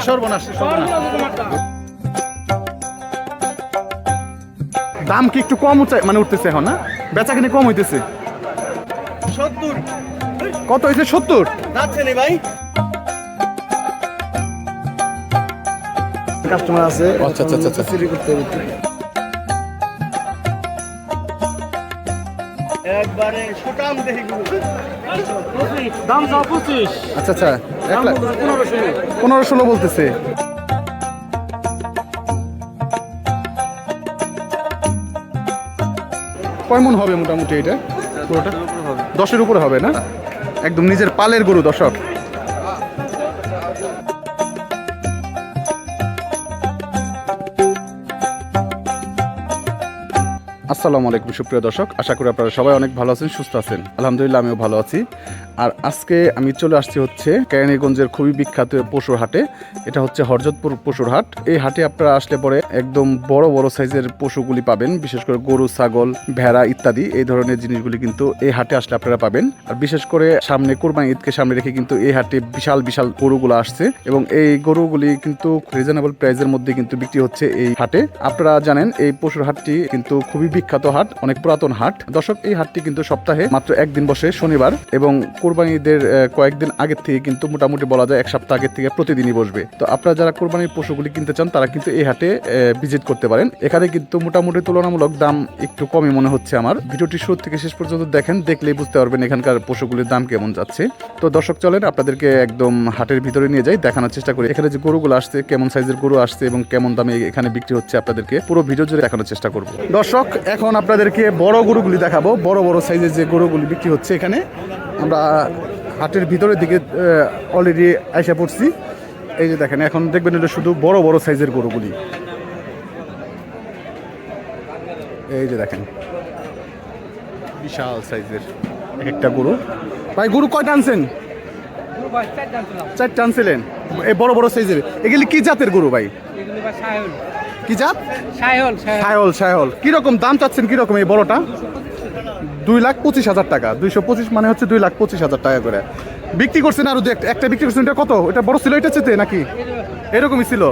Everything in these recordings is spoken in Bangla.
সর্বনাশ দাম কি একটু কম উঠে মানে উঠতেছে এখন না? বেচা কিনে কম হইতেছে। সত্তর। কত হয়েছে সত্তর? যাচ্ছে ভাই। কাস্টমার আছে। আচ্ছা, আচ্ছা, আচ্ছা, একবারে সুটাম দেখি দাম যা পঁচিশ। আচ্ছা আচ্ছা এক লাখ। পনেরো ষোলো। বলতেছে। কয় মন হবে মোটামুটি এটা? পুরোটা? দশের উপরে হবে না? একদম নিজের পালের গরু দর্শক। আসসালামু আলাইকুম, সুপ্রিয় দর্শক। আশা করি আপনারা সবাই অনেক ভালো আছেন, সুস্থ আছেন। আলহামদুলিল্লাহ, আমিও ভালো আছি। আর আজকে আমি চলে আসছি হচ্ছে কেরানীগঞ্জের খুবই বিখ্যাত পশুর হাটে। এটা হচ্ছে হরজতপুর পশুর হাট। এই হাটে আপনারা আসলে পরে একদম বড় বড় সাইজের পশুগুলি পাবেন, বিশেষ করে গরু, ছাগল, ভেড়া ইত্যাদি। এই ধরনের জিনিসগুলি কিন্তু এই হাটে আসলে আপনারা পাবেন। আর বিশেষ করে সামনে কোরবানি ঈদকে সামনে রেখে কিন্তু এই হাটে বিশাল বিশাল গরুগুলো আসছে। এবং এই গরুগুলি কিন্তু রিজনেবল প্রাইসের মধ্যে কিন্তু বিক্রি হচ্ছে এই হাটে। আপনারা জানেন, এই পশুর হাটটি কিন্তু খুবই বিখ্যাত। হাট অনেক পুরাতন হাট। দর্শক এই হাটটি কিন্তু সপ্তাহে মাত্র একদিন বসে শনিবার এবং কোরবানি ঈদের আহ, কয়েকদিন আগের থেকে কিন্তু মোটামুটি বলা যায় এক সপ্তাহ আগের থেকে প্রতিদিনই বসবে। তো আপনারা যারা কোরবানির পশুগুলি কিনতে চান তারা কিন্তু এই হাটে ভিজিট করতে পারেন। এখানে কিন্তু মোটামুটি তুলনামূলক দাম একটু কমই মনে হচ্ছে আমার। ভিডিওটি শুরু থেকে শেষ পর্যন্ত দেখেন দেখলেই বুঝতে পারবেন এখানকার পশুগুলির দাম কেমন যাচ্ছে। তো দর্শক চলেন আপনাদেরকে একদম হাটের ভিতরে নিয়ে যাই দেখানোর চেষ্টা করি। এখানে যে গরুগুলো আসছে কেমন সাইজের গরু আসছে এবং কেমন দামে এখানে বিক্রি হচ্ছে আপনাদেরকে পুরো ভিডিও জুড়ে দেখানোর চেষ্টা করব। দর্শক এখন আপনাদেরকে বড় গরুগুলি দেখাবো। বড় বড় সাইজের যে গরুগুলি বিক্রি হচ্ছে এখানে। আমরা হাটের ভিতরের দিকে অলরেডি আইসা পড়ছি। এই যে দেখেন, এখন দেখবেন এটা শুধু বড় বড় সাইজের গরুগুলি। এই যে দেখেন, বিশাল সাইজের একটা গরু। ভাই, গরু কয় আনছেন? চারটা আনছিলেন এই বড় বড় সাইজের এগুলি কি জাতের গরু ভাই? কি জাত? সায়ল সায়ল সায়ল কীরকম দাম চাচ্ছেন কীরকম এই বড়টা দুই লাখ পঁচিশ হাজার টাকা। দুইশো পঁচিশ মানে হচ্ছে দুই লাখ পঁচিশ হাজার টাকা করে। বিক্রি করছেন আরও দু একটা বিক্রি করছেন এটা কত? এটা বড় ছিল এটা চেতে নাকি? এরকমই ছিল।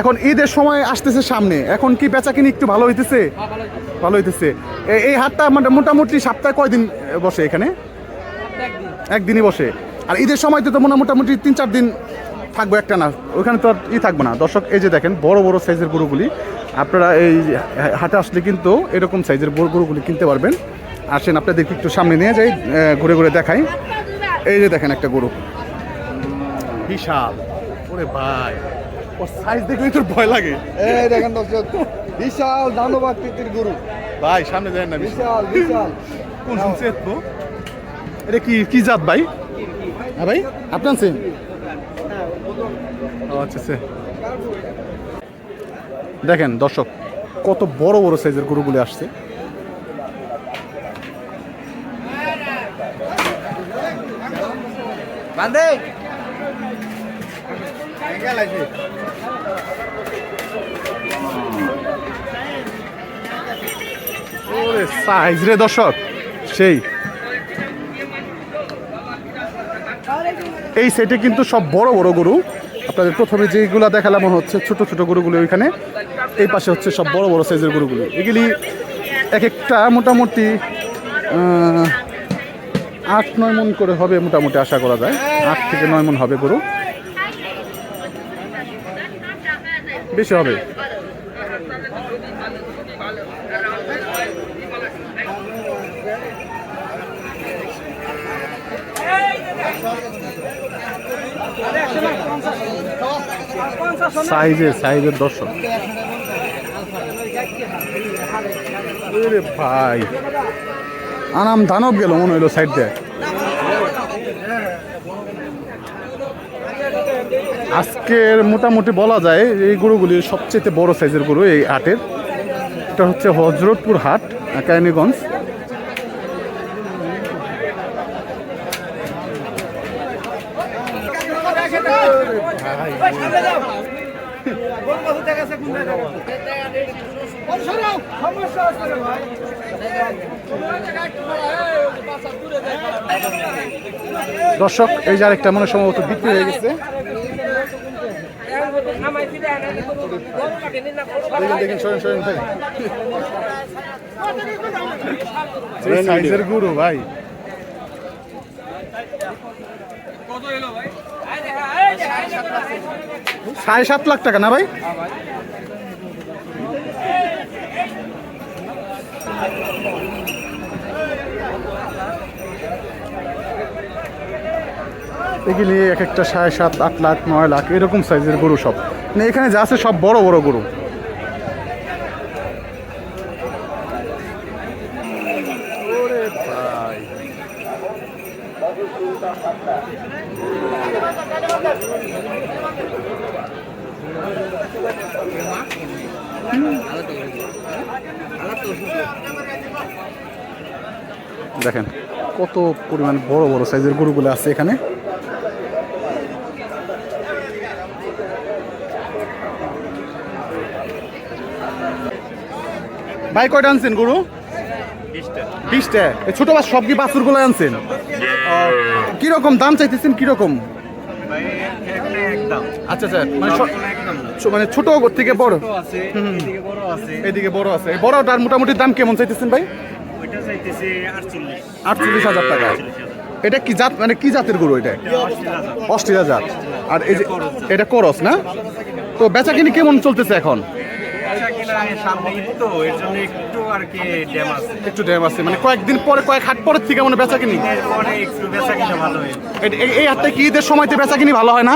এখন ঈদের সময় আসতেছে সামনে। এখন কি বেচা কিনি একটু ভালো হইতেছে? ভালো হইতেছে। এই হাটটা মানে মোটামুটি সপ্তাহে কয়দিন বসে এখানে? একদিনই বসে। আর ঈদের সময় তো মোটামুটি তিন চার দিন থাকব একটা না ওখানে তো আর ই থাকব না। দর্শক এই যে দেখেন বড় বড় সাইজের গরুগুলি আপনারা এই হাটে আসলে কিন্তু এরকম সাইজের বড় গরুগুলি কিনতে পারবেন। আসেন আপনাদেরকে একটু সামনে নিয়ে যাই ঘুরে ঘুরে দেখাই। এই যে দেখেন একটা গরু। বিশাল। ওরে ভাই ও সাইজ দেখলেই তোর ভয় লাগে। এই দেখেন দর্শক বিশাল দানব আকৃতির গরু। ভাই সামনে যায় না বিশাল বিশাল। কোন শুনছে তো এটা কি কি জাত ভাই? হ্যাঁ ভাই আপনার সেম আচ্ছা দেখেন দর্শক কত বড় বড় সাইজের গরুগুলি আসছে। সাইজ রে দর্শক সেই। এই সেটে কিন্তু সব বড় বড় গরু। আপনাদের প্রথমে যেগুলো দেখালাম হচ্ছে ছোট ছোট গরুগুলো ওইখানে। এই পাশে হচ্ছে সব বড় বড় সাইজের গরুগুলো। এগুলি এক একটা মোটামুটি আট, নয় মন করে হবে মোটামুটি আশা করা যায়। আট থেকে নয় মন হবে গরু। বেশি হবে। সাইজের সাইজের দর্শক। ভাই। আনাম দানব গেল মনে হইল সাইড দিয়ে। আজকের মোটামুটি বলা যায় এই গরুগুলি সবচেয়ে বড় সাইজের গরু এই হাটের। এটা হচ্ছে হজরতপুর হাট কাহিনীগঞ্জ দর্শক এই যে আরেকটা মনে সম্ভবত বিক্রি হয়ে গেছে। সরেন ভাই। সাইজের গুরু ভাই। সাড়ে সাত লাখ টাকা, না ভাই? এগুলি এক একটা সাড়ে সাত, আট লাখ, নয় লাখ, এরকম সাইজের গরু সব। মানে এখানে যা আছে সব বড় বড় গরু। দেখেন কত পরিমাণ বড় বড় সাইজের গরুগুলো আছে এখানে। ভাই কয়টা আনছেন গরু? বিশটা। এই ছোট বাস সব কি বাছুরগুলো আনছেন কীরকম দাম চাইতেছেন কীরকম? আচ্ছা আচ্ছা মানে মানে ছোট থেকে বড়? এদিকে বড় আছে। এই বড়টার মোটামুটি দাম কেমন চাইতেছেন ভাই? আটচল্লিশ। আটচল্লিশ হাজার টাকা। এটা কি জাত মানে কি জাতের গরু এটা? অস্ট্রেলিয়া জাত। আর এই যে এটা করস না? তো বেচা কিনি কেমন চলতেছে এখন? তো এর জন্য একটু আর কি ড্যাম আছে। একটু ড্যাম আছে মানে কয়েকদিন পরে কয়েক হাট পরের থেকে মানে বেচা কিনি। এরপরে একটু বেচা কিনা ভালো হয়ে এই- হাটটা কি ঈদের সময়তে বেচা কিনি ভালো হয় না?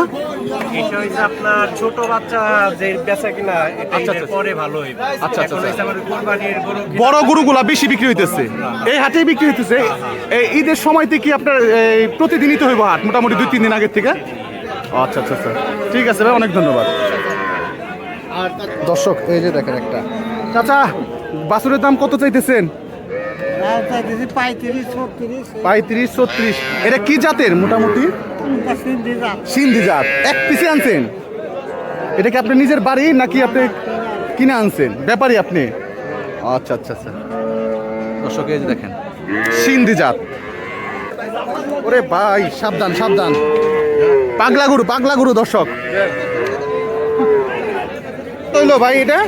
এটা হচ্ছে আপনার ছোট বাচ্চা যে বেচা কিনা এটা আচ্ছা, ঈদের আচ্ছা। পরে ভালো হইবে আচ্ছা, আচ্ছা, হচ্ছে আমার কোরবানির গরু বড় গরুগুলা বেশি বিক্রি হইতেছে। এই হাটেই বিক্রি হইতেছে। এই ঈদের সময়তে কি আপনার এই, প্রতিদিনই তো হইব হাট? মোটামুটি দুই তিন দিন আগের থেকে? আচ্ছা আচ্ছা আচ্ছা। ঠিক আছে ভাই অনেক ধন্যবাদ। দর্শক এই যে দেখেন একটা। চাচা বাসুরের দাম কত চাইতেছেন? পঁয়ত্রিশ ছত্রিশ। এটা কি জাতের মোটামুটি? সিন্ধি জাত। এক পিসে আনছেন? এটা কি আপনি নিজের বাড়ি নাকি আপনি কিনে আনছেন? ব্যাপারী আপনি? আচ্ছা আচ্ছা আচ্ছা। দর্শক এই দেখেন। সিন্ধি জাত। ওরে ভাই সাবধান সাবধান। পাগলা গরু পাগলা গরু দর্শক। হইল ভাই এটা?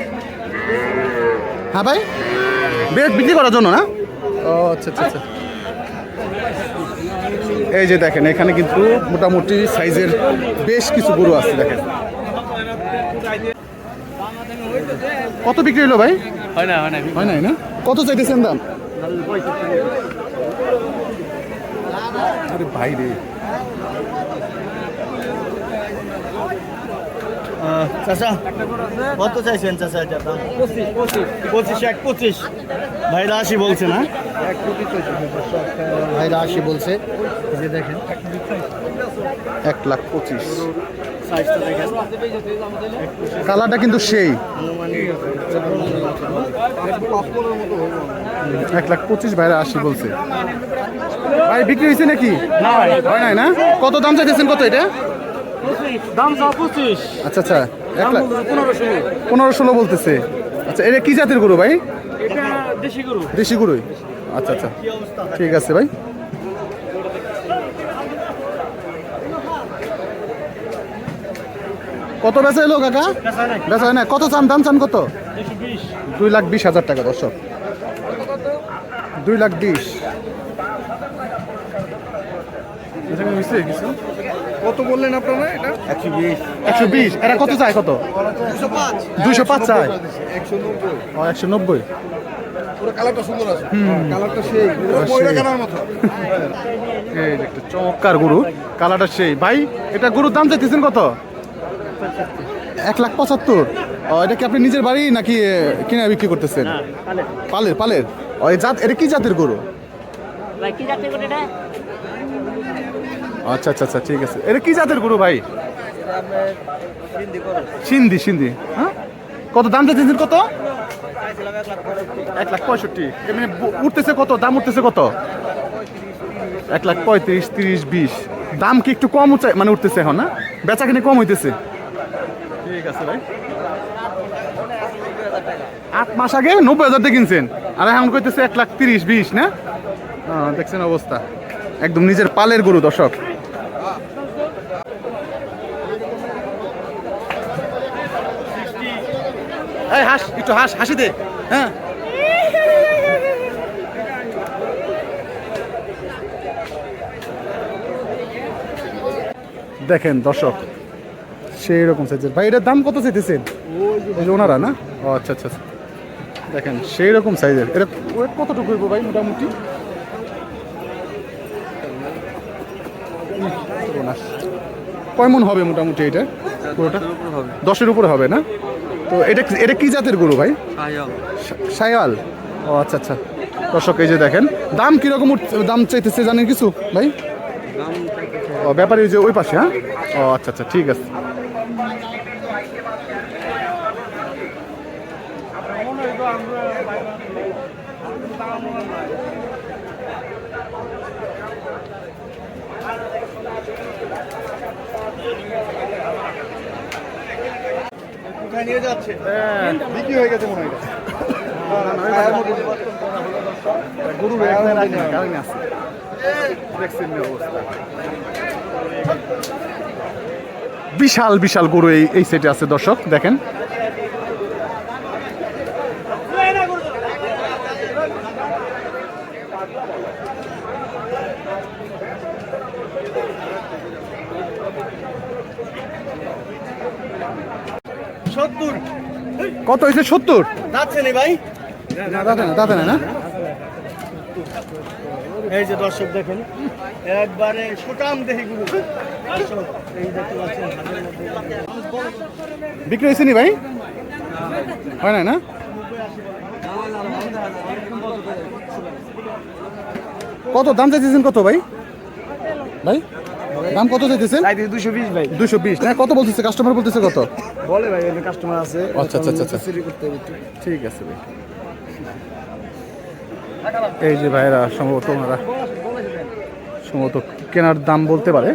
হ্যাঁ ভাই। বেড বিক্রি করার জন্য না? ও আচ্ছা আচ্ছা আচ্ছা। এই যে দেখেন এখানে কিন্তু মোটামুটি সাইজের বেশ কিছু গরু আছে দেখেন। কত বিক্রি হলো ভাই? হয় না হয় না হয় নাই না? কত চাইতেছেন দাম? আরে ভাই রে। চাচা কত চাইছেন চাচা দাম? পঁচিশ এক পঁচিশ। ভাইরা আশি বলছে না? ভাইরা আসি বলছে। যে দেখেন এক লাখ পঁচিশ। কালারটা কিন্তু সেই। এক লাখ পঁচিশ ভাইরা আশি বলছে। ভাই বিক্রি হয়েছে নাকি? হয় নাই না? কত দাম চাইতেছেন কত এটা? দাম চাও পঁচিশ। আচ্ছা আচ্ছা এক লাখ। পনেরো ষোলো। বলতেছে। আচ্ছা এটা কি জাতের গরু ভাই? দেশি গরু। গরুই। আচ্ছা আচ্ছা ঠিক আছে ভাই। কত বেচা এলো কাকা? বেচা হয় না কত চান? দাম চান কত? দুই লাখ বিশ হাজার টাকা দর্শক। দুই লাখ বিশ। হয়েছে কিছু কত বললেন আপনারা এটা? একশো বিশ। একশো বিশ। এটা কত চায় কত? দুইশো পাঁচ। চায়? একশো নব্বই। ও একশো নব্বই। পুরো কালারটা সুন্দর আছে। কালারটা সেই পুরো কালার মতো। এই একটা চমৎকার গরু কালারটা সেই। ভাই এটা গরুর দাম চাইতেছেন কত? এক লাখ পঁচাত্তর। এটা কি আপনি নিজের বাড়ি নাকি কিনে বিক্রি করতেছেন? পালের। পালের ও জাত এটা কি জাতের গরু? কি এটা? আচ্ছা আচ্ছা আচ্ছা ঠিক আছে। এটা কি জাতের গরু ভাই? সিন্ধি সিন্ধি। হ্যাঁ? কত দাম চাইছেন কত? এক লাখ পঁয়ষট্টি। এমনি উঠতেছে কত? দাম উঠতেছে কত? এক লাখ পঁয়ত্রিশ, তিরিশ, বিশ। দাম কি একটু কম উঠছে? মানে উঠতেছে এখন, না? বেচা কিনে কম হইতেছে। ঠিক আছে ভাই। আট মাস আগে নব্বই হাজার দিয়ে কিনছেন। আর এখন কইতেছে এক লাখ তিরিশ, বিশ, না? দেখছেন অবস্থা। একদম নিজের পালের গরু, দর্শক। এই হাস একটু হাস হাসি দে। হ্যাঁ। দেখেন দর্শক সেই রকম সাইজের ভাই এটার দাম কত চাইতেছেন? ওই যে ওনারা না? ও আচ্ছা আচ্ছা আচ্ছা। দেখেন সেই রকম সাইজের এটা ওয়েট কতটুকু হইব ভাই মোটামুটি। কয় মন হবে মোটামুটি এটা? পুরোটা? দশের উপরে হবে না? তো এটা এটা কি জাতের গরু ভাই? সায়াল ও আচ্ছা আচ্ছা। দর্শক এই যে দেখেন দাম কীরকম দাম চাইতেছে জানেন কিছু ভাই? ও ব্যাপারী যে ওই পাশে হ্যাঁ? ও আচ্ছা আচ্ছা ঠিক আছে। কোথায় নিয়ে যাচ্ছে? বিক্রি হয়ে গেছে মনে হয় গরু কারণে আছে দেখছেন এই অবস্থা। বিশাল বিশাল গরু এই এই সেটে আছে দর্শক দেখেন সত্তর কত হয়েছে? সত্তর? যাচ্ছে নি ভাই? না দাদা না দাদা না না? এই যে দর্শক দেখেন একবারে সুটাম হাতের মধ্যে বিক্রি হয়েছে নি ভাই? হয় না না? কত দাম চাইতেছেন কত ভাই? ভাই? দাম কত চাইতেছেন? দুশো বিশ ভাই। দুশো বিশ। না কত বলতেছে? কাস্টমার বলতেছে কত? বলে ভাই কাস্টমার আছে আচ্ছা আচ্ছা আচ্ছা হবে ঠিক আছে ভাই। এই যে ভাইরা সম্ভবত ওনারা সম্ভবত কেনার দাম বলতে পারে।